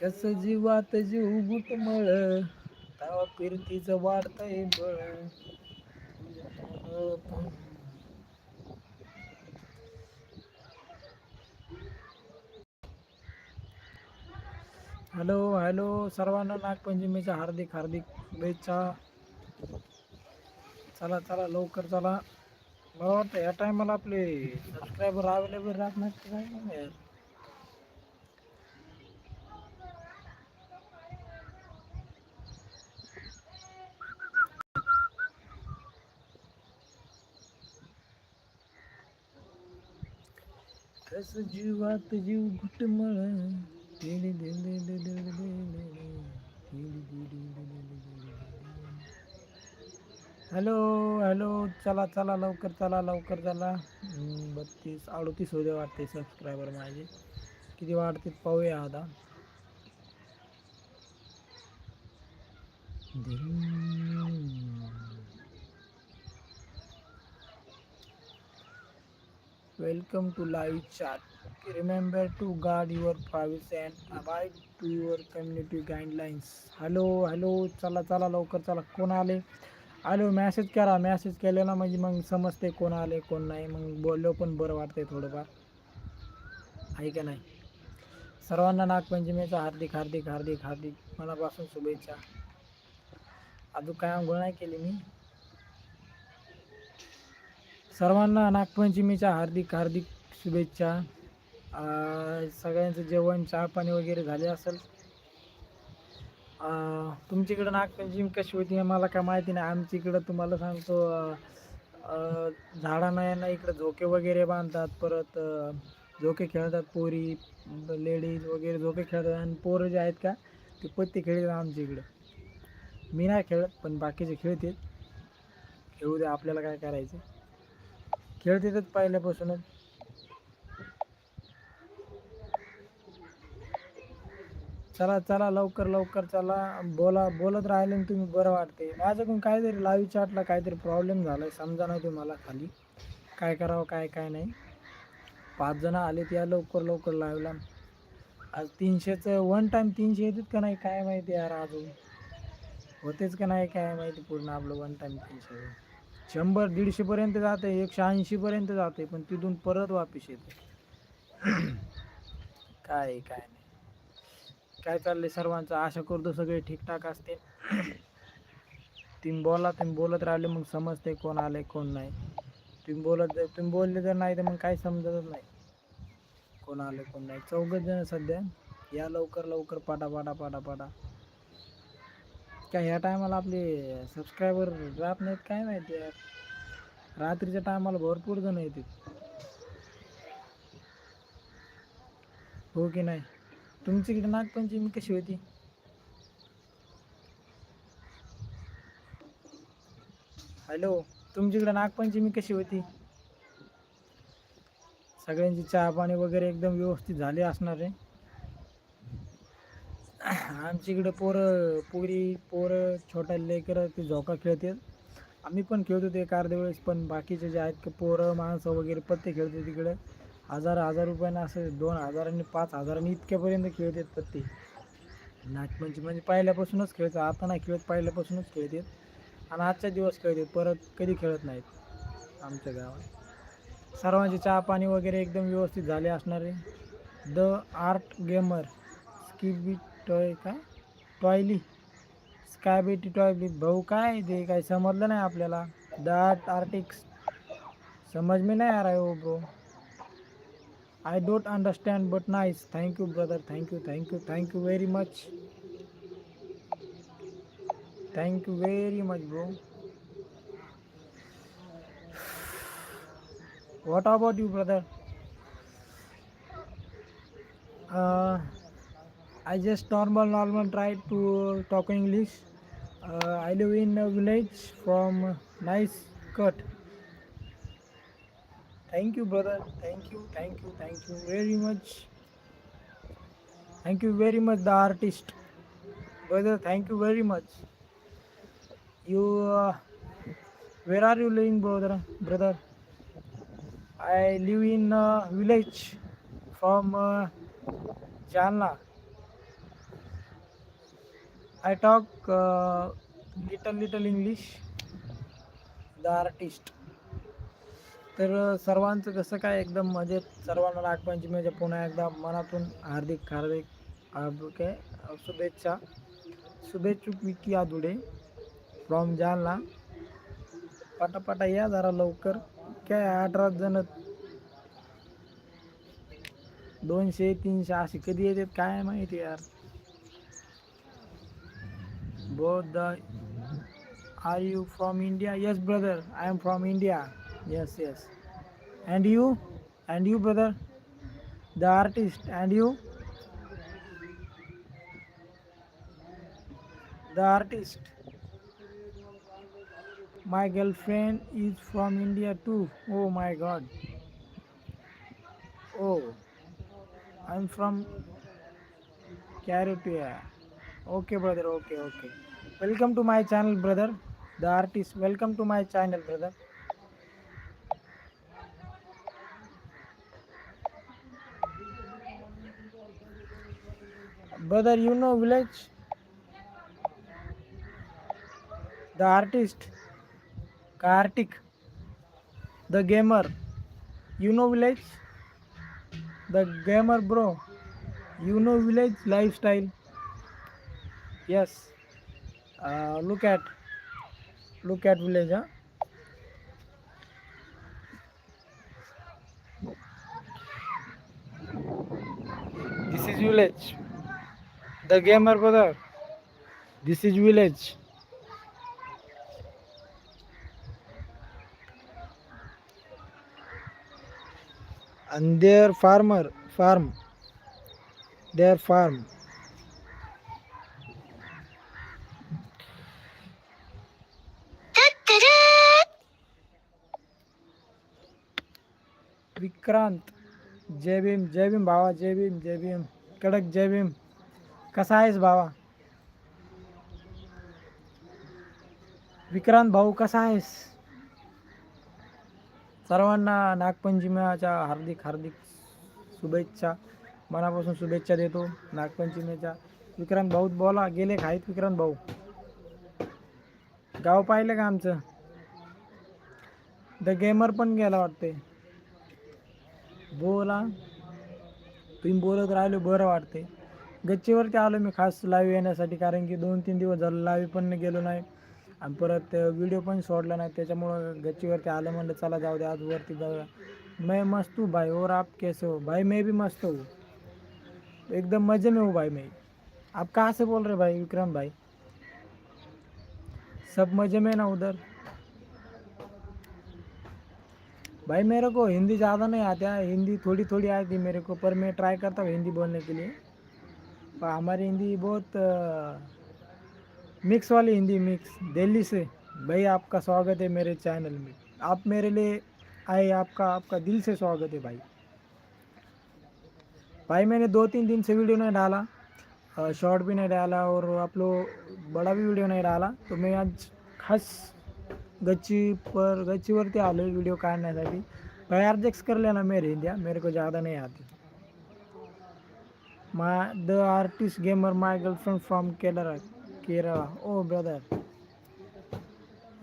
कस जीवात जीव गुटमळ तवा फिरतीच वाढतय बळ. हॅलो हॅलो सर्वांना नागपंचमीच्या हार्दिक हार्दिक शुभेच्छा. चला चला लवकर चला. मला वाटतं या टायमाला आपले सबस्क्रायबर अवेलेबल राहत नाही काय दिली दिली हॅलो हॅलो चला चला लवकर चला लवकर चला हम्म, बत्तीस अडतीस होते वाटते सबस्क्रायबर माझे किती वाढते पाहूया आता welcome to live chat. Remember to guard your privacy and abide to your community guidelines hello hello चला चला लवकर चला. कोण आले? हॅलो मॅसेज करा. मॅसेज केले ना म्हणजे मग समजते कोण आले कोण नाही. मग बोललो पण बरं वाटतंय थोडंफार. आहे का नाही? सर्वांना नागपंचमीचा हार्दिक हार्दिक हार्दिक हार्दिक मनापासून शुभेच्छा. अजून काय आंघोळ नाही केली मी? सर्वांना नागपंचमीच्या हार्दिक हार्दिक शुभेच्छा. सगळ्यांचं जेवण चहा पाणी वगैरे झाले असेल. तुमच्याकडं नागपंचमी कशी होती हे मला काय माहिती नाही. आमच्या इकडं तुम्हाला सांगतो झाडांना यांना इकडं झोके वगैरे बांधतात परत झोके खेळतात पोरी लेडीज वगैरे झोके खेळतात. आणि पोरं जे आहेत का ते पत्ते खेळतात आमच्या इकडं. मी नाही खेळत पण बाकीचे खेळतील. खेळू द्या आपल्याला काय करायचं? खेळतातच पहिल्यापासूनच. चला चला लवकर लवकर चला. बोला बोलत राहिले ना तुम्ही बरं वाटते. माझ्याकडून काहीतरी लाईव्ह चाटला काहीतरी प्रॉब्लेम झाला आहे समजा नाही तुम्हाला खाली. काय करावं काय काय नाही. पाच जण आलेत या लवकर लवकर लाईव्हला आज तीनशेचं वन टाईम तीनशे येतात का नाही काय माहिती यार अजून. होतेच का नाही काय माहिती पूर्ण आपलं वन टाईम तीनशे. शंभर दीडशेपर्यंत जाते एकशे ऐंशीपर्यंत जाते पण तिथून परत वापिस येते. काय काय नाही. काय चाललंय सर्वांचं? आशा करतो सगळे ठीकठाक असते तुम्ही बोला तुम्ही बोलत राहिले मग समजते कोण आले कोण नाही. तुम्ही बोलत जर तुम्ही बोलले जर नाही तर मग काही समजतच नाही. कोण आले कोण नाही. चौघच जण सध्या. या लवकर लवकर पाटा पाटा पाटा पाटा. काय ह्या टायमाला आपले सबस्क्रायबर राहत नाहीत काय माहिती यार. रात्रीच्या टायमाला भरपूर जण येतात हो की नाही? तुमच्याकडे नागपंचमी कशी होती? हॅलो तुमच्याकडे नागपंचमी कशी होती? सगळ्यांची चहा पाणी वगैरे एकदम व्यवस्थित झाले असणार आहे. आमच्या इकडं पोरं पोरी पोरं छोट्या लेकरं ते झोका खेळतात. आम्ही पण खेळत होतो एक अर्ध्या वेळेस पण बाकीचे जे आहेत की पोरं माणसं वगैरे पत्ते खेळतात तिकडं. हजार हजार रुपयानं असं दोन हजारांनी पाच हजारांनी इतक्यापर्यंत खेळतात पत्ते नागपंचमी म्हणजे पहिल्यापासूनच खेळतात आता नाही खेळत पहिल्यापासूनच खेळतात. आणि आजच्या दिवस खेळतात परत कधी खेळत नाहीत आमच्या गावात. सर्वांचे चहा पाणी वगैरे एकदम व्यवस्थित झाले असणारे. द आर्ट गेमर स्किबिट टॉय काय टॉयली. स्काय बेटी टॉयली. भाऊ काय ते? काय समजलं नाही आपल्याला. द आर्ट आर्टिक्स समज में नाही आ रहा है वो bro I don't understand but nice thank you brother thank you thank you thank you very much thank you very much bro about you, brother? Uh, I just normal, normal try to talk English. Uh, I live in a village from nice cut. Thank you, brother. Thank you, thank you, thank you very much. Thank you very much, the artist. Brother, thank you very much. You, uh, where are you living, brother? Brother. I live in a village from uh. I talk little little English the artist. तर सर्वांचं कसं काय एकदम मजेत सर्वांना नागपंचमीच्या म्हणजे पुन्हा एकदा मनातून हार्दिक हार्दिक हार्दिक आहे शुभेच्छा. शुभेच्छुक विकी आदुडे फ्रॉम जालना. पटापटा या जरा लवकर. काय अठरा जण. दोनशे तीनशे असे कधी येतात काय माहिती यार. Both are you from india? Yes brother i am from india. Yes yes. And you? And you brother? The artist and you? The artist. My girlfriend is from india too. Oh my god. Oh i'm from Carotia. Okay, brother. Okay, okay. Welcome to my channel, brother. The artist. Welcome to my channel, brother. Brother, you know village? The artist. Kartik. The gamer. You know village? The gamer, bro. You know village lifestyle. Yes. Uh, look at look at village, huh? This is village. The gamer brother. This is village. And their farmer farm. Their farm. Vikrant जय भीम जय भीम भावा जय भीम जय भीम कडक जय भीम कसा आहेस भावा विक्रांत भाऊ कसा आहेस? सर्वांना नागपंचमीच्या हार्दिक हार्दिक शुभेच्छा मनापासून शुभेच्छा देतो नागपंचमीच्या. विक्रांत भाऊ बोला गेले खाईत विक्रांत भाऊ? गाव पाहिलं का आमचं? द गेमर पण गेला वाटते बोला. तुम्ही बोलत राहिलो बरं वाटते गच्चीवरती आलो मी खास लाईव्ह येण्यासाठी कारण की दोन तीन दिवस झालं लाईव्ह पण गेलो नाही. आणि परत व्हिडिओ पण सोडला नाही त्याच्यामुळं गच्चीवरती आलं म्हणलं चला जाऊ दे आज वरती जाऊया. मैं मस्त हूँ भाई और आप कैसे हो? भाई मैं भी मस्त हूँ. एकदम मजे में हूँ भाई मैं. आप कहाँ से बोल रहे हो भाई विक्रम भाई? सब मजे में ना उधर? भाई मेरे को हिंदी ज़्यादा नहीं आता है। हिंदी थोड़ी थोड़ी आती मेरे को, पर मैं ट्राई करता हूँ हिंदी बोलने के लिए। पर हमारी हिंदी बहुत मिक्स वाली हिंदी मिक्स दिल्ली से। भाई आपका स्वागत है मेरे चैनल में। आप मेरे लिए आए, आपका आपका दिल से स्वागत है भाई। भाई मैंने दो तीन दिन से वीडियो नहीं डाला शॉर्ट भी नहीं डाला और आप लोग बड़ा भी वीडियो नहीं डाला। तो मैं आज खास गच्ची पर गच्चीवरती आलो व्हिडिओ काढण्यासाठी भाई ॲडजस्ट कर लेना मेरे इंडिया, मेरे को ज़्यादा नहीं आती my the artist gamer my girlfriend from Kerala Kerala oh brother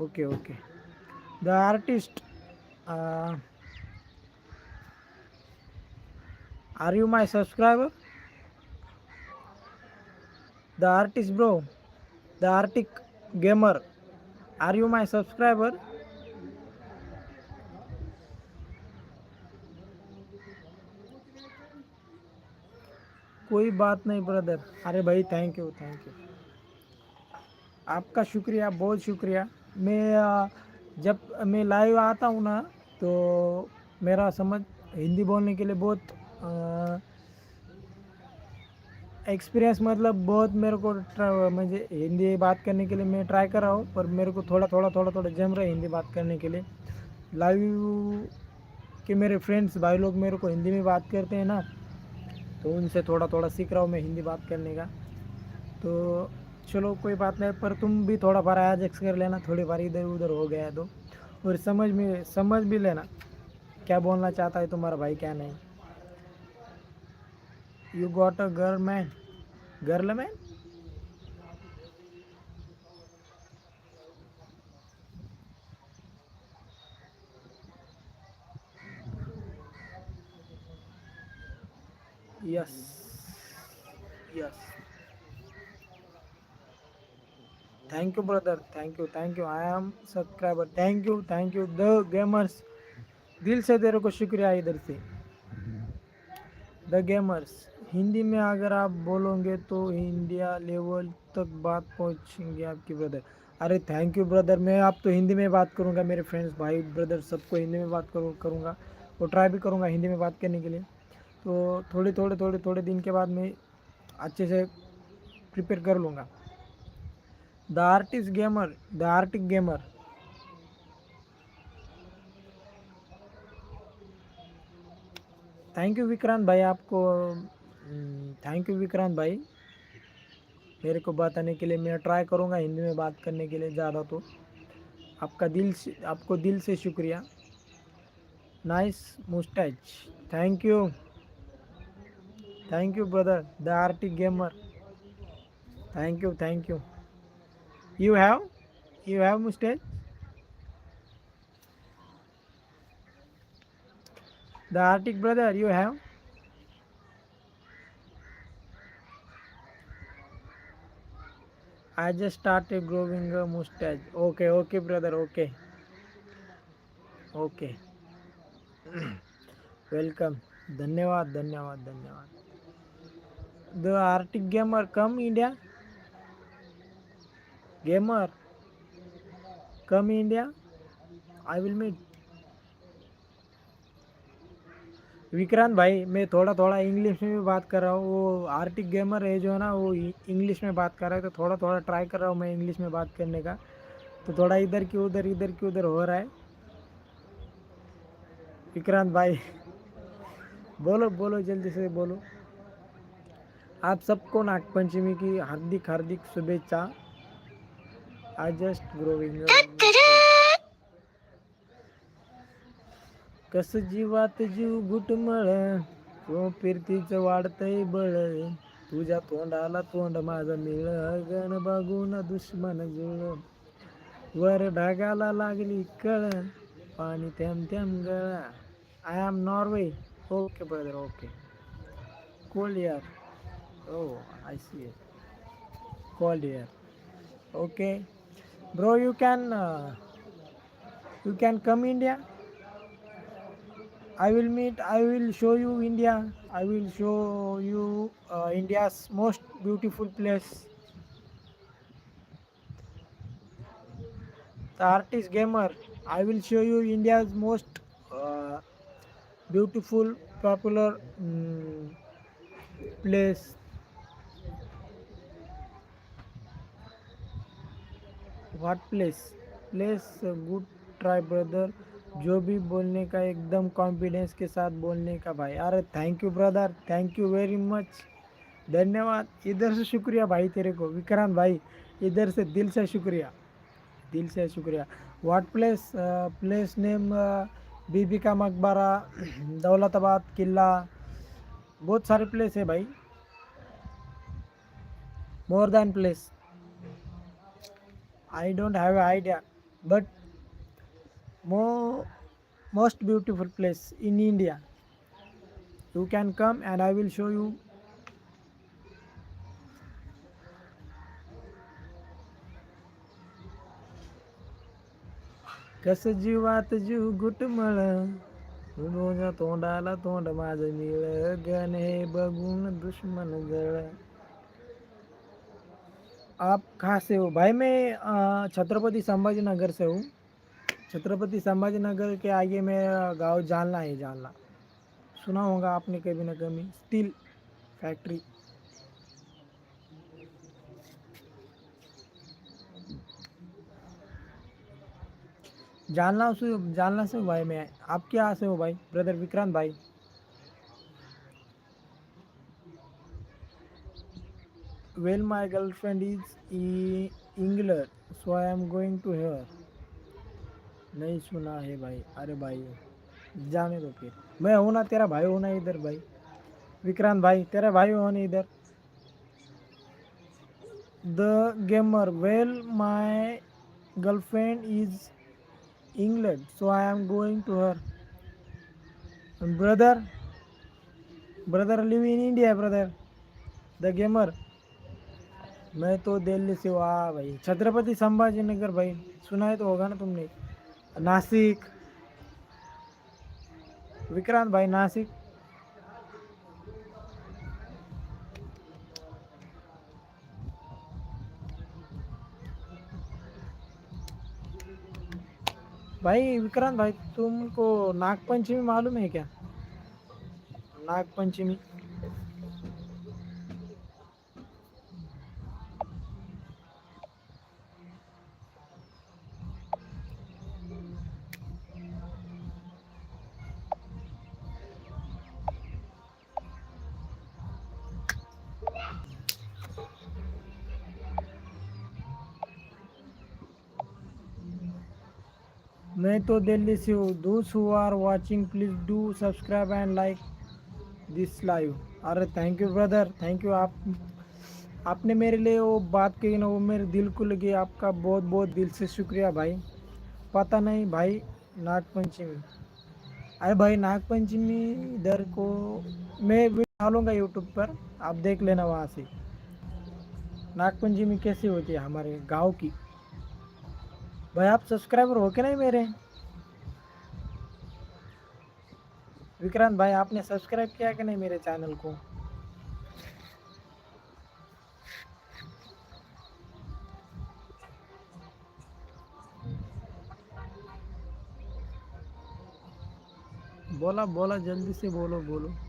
okay okay the artist are you my subscriber the artist bro the arctic gamer are you my subscriber कोई बात नहीं ब्रदर अरे भाई थैंक यू थैंक यू आपका शुक्रिया, बहुत शुक्रिया. मैं जब मैं लाइव आता हूँ ना तो मेरा समझ हिंदी बोलने के लिए बहुत एक्सपीरियंस मतलब बहुत मेरे को मुझे हिंदी बात करने के लिए मैं ट्राई कर रहा हूँ, पर मेरे को थोड़ा थोड़ा थोड़ा थोड़ा जम रहा है हिंदी बात करने के लिए। लाइव के मेरे फ्रेंड्स भाई लोग मेरे को हिंदी में बात करते हैं ना तो उनसे थोड़ा थोड़ा सीख रहा हूँ मैं हिंदी बात करने का। तो चलो, कोई बात नहीं, पर तुम भी थोड़ा बार एडजस्ट कर लेना, थोड़ी बार इधर उधर हो गया तो। और समझ में समझ भी लेना, क्या बोलना चाहता है तुम्हारा भाई, क्या नहीं। you got a girl man girl man yes yes thank you brother thank you thank you i am subscriber thank you thank you the gamers दिल से तेरे को शुक्रिया इधर से द गेमर्स हिंदी में अगर आप बोलोगे तो इंडिया लेवल तक बात पहुँचेंगे आपकी ब्रदर अरे थैंक यू ब्रदर मैं आप तो हिंदी में बात करूँगा, मेरे फ्रेंड्स भाई ब्रदर सबको हिंदी में बात करूँ, करूँगा और ट्राई भी करूँगा हिंदी में बात करने के लिए। तो थोड़े थोड़े थोड़े थोड़े दिन के बाद मैं अच्छे से प्रिपेयर कर लूँगा। The artist gamer the arctic gamer thank you Vikrant भाई, आपको थैंक यू विक्रांत भाई। मेरे को बताने के लिए मैं ट्राई करूँगा हिंदी में बात करने के लिए ज़्यादा तो। आपका दिल से, आपको दिल से शुक्रिया। Nice moustache thank you thank you brother the arctic gamer thank you thank you you have you have moustache the arctic brother you have? I just started growing a mustache. Okay, okay, brother, okay. Okay. Welcome. धन्यवाद धन्यवाद धन्यवाद the arctic gamer come India gamer come India I will meet Vikrant भाई, मैं थोड़ा थोड़ा English में भी बात कर रहा हूँ। वो आर्टिक गेमर है जो है ना, वो इंग्लिश में बात कर रहा है तो थोड़ा थोड़ा ट्राई कर रहा हूँ मैं इंग्लिश में बात करने का। तो थोड़ा इधर की उधर, इधर की उधर हो रहा है। विक्रांत भाई, बोलो बोलो, जल्दी से बोलो। आप सबको नागपंचमी की हार्दिक हार्दिक शुभेच्छा आई जस्ट ग्रोविंग कस जीवात जीव घुटमळ तो फिरतीचं वाढतय बळ. तुझ्या तोंडाला तोंड माझं मिळ गण बघून दुश्मन जुळ. वर ढगाला लागली कळ पाणी थेंब थेंब गळा. I am Norway okay brother okay cold यार ओ आय सी कोल्ड यार okay bro you can you can come India I will meet, I will show you India. I will show you uh, India's most beautiful place. The artist gamer. I will show you India's most uh, beautiful, popular um, place. What place? Place, uh, good try, brother. जो भी बोलने का, एकदम confidence के साथ बोलने का भाई। अरे thank you brother thank you very much धन्यवाद। इधर से शुक्रिया भाई तेरे को। विक्रांत भाई, इधर से दिल से शुक्रिया। दिल से शुक्रिया। What place place name Bibi ka Maqbara, Daulatabad किला? बहुत सारे प्लेस है भाई। More than place I don't have idea but more most beautiful place in India. You can come and I will show you. कस जीवात जीव घुटमळ तुझ्या तोंडाला तोंड माझं मिळ गण बघून दुश्मन जळ आप कहाँ से हो भाई मैं छत्रपति संभाजी नगर से हूँ छत्रपति संभाजी नगर के आगे मेरा गाँव जालना है, जालना। सुना होगा आपने कभी ना कभी, स्टील फैक्ट्री। जालना से जालना से भाई मैं, आप क्या से हो भाई? ब्रदर विक्रांत भाई। Well my girlfriend is England so I am going to here नहीं सुना है भाई। अरे भाई, जाने दो फिर। मैं हूँ ना, तेरा भाई हूँ ना इधर भाई। विक्रांत भाई, तेरा भाई हो ना इधर। The gamer well my girlfriend is England so I am going to her brother brother live in India brother the gamer मैं तो दिल्ली से हूँ। हाँ भाई, छत्रपति संभाजी नगर भाई। सुना है तो होगा ना तुमने। नासिक। विक्रांत भाई नासिक। भाई विक्रांत भाई तुमको नागपंचमी मालूम है क्या? नागपंचमी। मैं तो दिल्ली से हूँ। दोस्त who are watching please do subscribe and like this live अरे thank you brother thank you आप, आपने मेरे लिए वो बात कही ना, वो मेरे दिल को लगी। आपका बहुत बहुत दिल से शुक्रिया भाई। पता नहीं भाई, नागपंचमी। अरे भाई, नागपंचमी इधर को मैं डालूँगा यूट्यूब पर। आप देख लेना वहाँ से। नागपंचमी कैसी होती है हमारे गाँव की? भाई, आप सब्सक्राइबर हो के नहीं मेरे? विक्रांत भाई, आपने सब्सक्राइब किया कि नहीं मेरे चैनल को? बोला बोला, जल्दी से बोलो बोलो।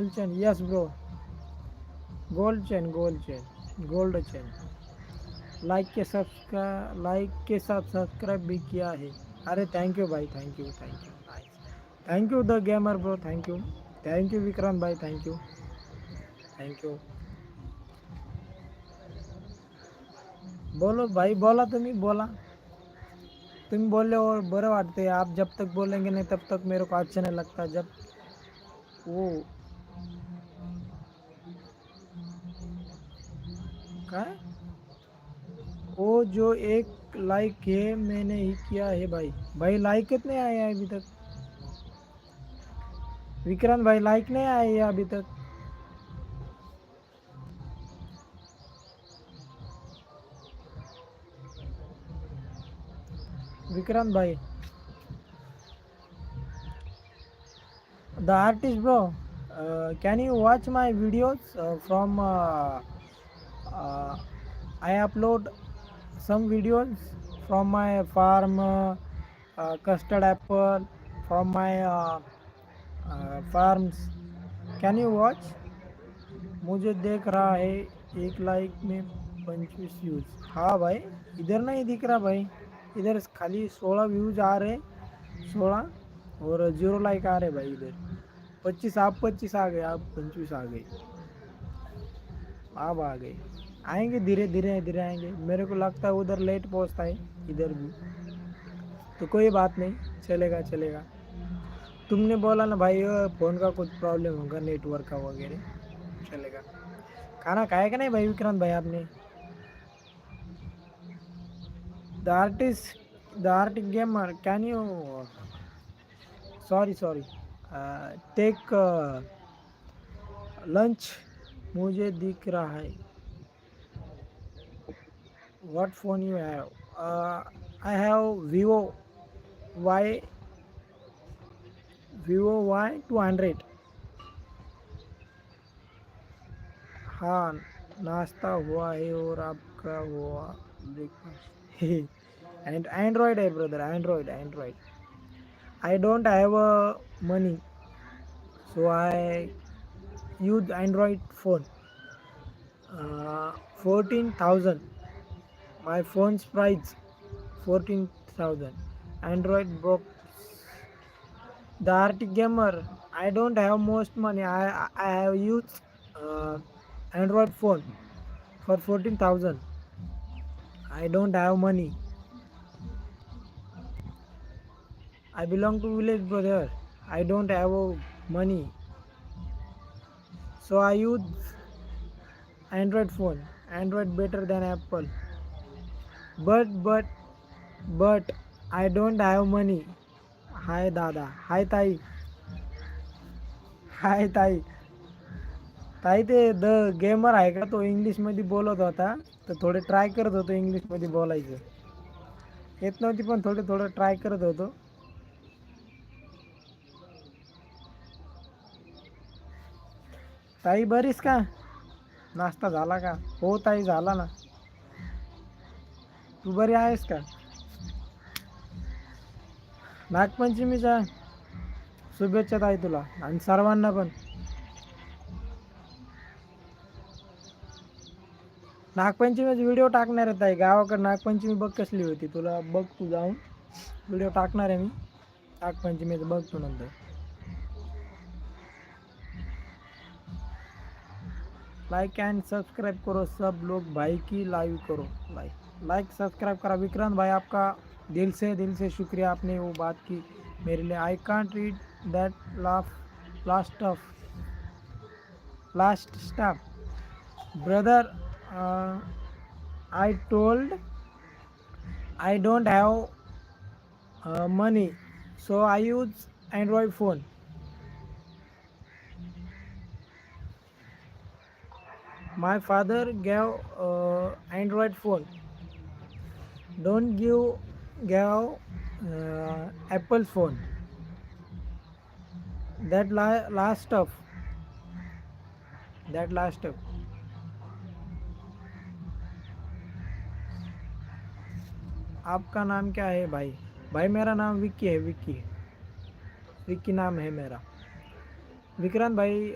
Gold chain. Yes, bro. Gold chain gold chain. Gold chain. Like के सब्सक्राइब लाइक के साथ सब्सक्राइब भी किया है। अरे थैंक यू भाई thank you thank you thank you the gamer bro thank you thank you Vikrant भाई थैंक यू थैंक यू बोलो भाई, बोला तुम्ही बोला। तुम बोले और बरं वाटते आप जब तक बोलेंगे नहीं, तब तक मेरे को अच्छा नहीं लगता। जब वो है? वो जो एक लाइक है मैंने ही किया है भाई। भाई लाइक कितने आए हैं अभी तक? विक्रांत भाई लाइक नहीं आए हैं अभी तक? विक्रांत भाई। Uh, can you watch my videos uh, from uh, uh, i upload some videos from my farm uh, uh, custard apple from my uh, uh, farms. Can you watch? मुझे देख रहा है एक लाइक में पंचवीस व्यूज़ हाँ भाई इधर नहीं दिख रहा भाई. इधर खाली सोलह व्यूज़ आ रहे सोलह और ज़ीरो लाइक आ रहे भाई इधर. पच्चीस आप पच्चीस आ गए आप पंचवीस आ गए. आप आ गए. आएँगे, धीरे धीरे धीरे आएँगे। मेरे को लगता है उधर लेट पहुँचता है इधर भी। तो कोई बात नहीं, चलेगा चलेगा। तुमने बोला ना भाई फ़ोन का कुछ प्रॉब्लम होगा नेटवर्क का वगैरह। चलेगा। खाना खाया क्या नहीं भाई, विक्रांत भाई आपने? The artist the artist gamer can you sorry sorry take lunch मुझे दिख रहा है। what phone you have uh, i have vivo y vivo y 200 हाँ नाश्ता हुआ है और आपका हुआ ब्रेकफास्ट एंड एंड्रॉयड है brother android android I don't have money so I use android phone fourteen thousand my phone's price 14000 android box. The arctic gamer. I don't have most money. I i have used uh, android phone for 14000 i don't have money. I belong to village brother. I don't have money. So i use Android phone. Android better than Apple. But but but I don't have money hi दादा hi ताई हाय ताई ताई ते the gamer आहे का? तो इंग्लिशमध्ये बोलत होता. तर थोडे ट्राय करत होतो इंग्लिशमध्ये बोलायचं. येत नव्हती पण थोडे थोडं ट्राय करत होतो. ताई बरीस का? नाश्ता झाला का? हो ताई झाला ना. तू बरी आहेस का? नागपंचमीच्या शुभेच्छा ताई तुला आणि सर्वांना पण. नागपंचमीचा व्हिडिओ टाकणार आहे ताई. गावाकडे नागपंचमी बघ कसली होती. तुला बघ तू जाऊन. व्हिडिओ टाकणार आहे मी. नागपंचमीचं बघ तू नंतर. लाइक एंड सब्सक्राइब करो. सब लोग भाई की लाइव करो. लाइक लाइक सब्सक्राइब करा विक्रांत भाई आपका दिल से दिल से शुक्रिया आपने वो बात की मेरे लिए। I can't read that laugh last of last staff brother I told I don't have money so I use Android phone father gave uh, android phone. Don't give gave uh, apple phone that la- last stuff that last stuff आपका नाम क्या है भाई भाई मेरा नाम विक्की है विक्की विक्की नाम है मेरा विक्रांत भाई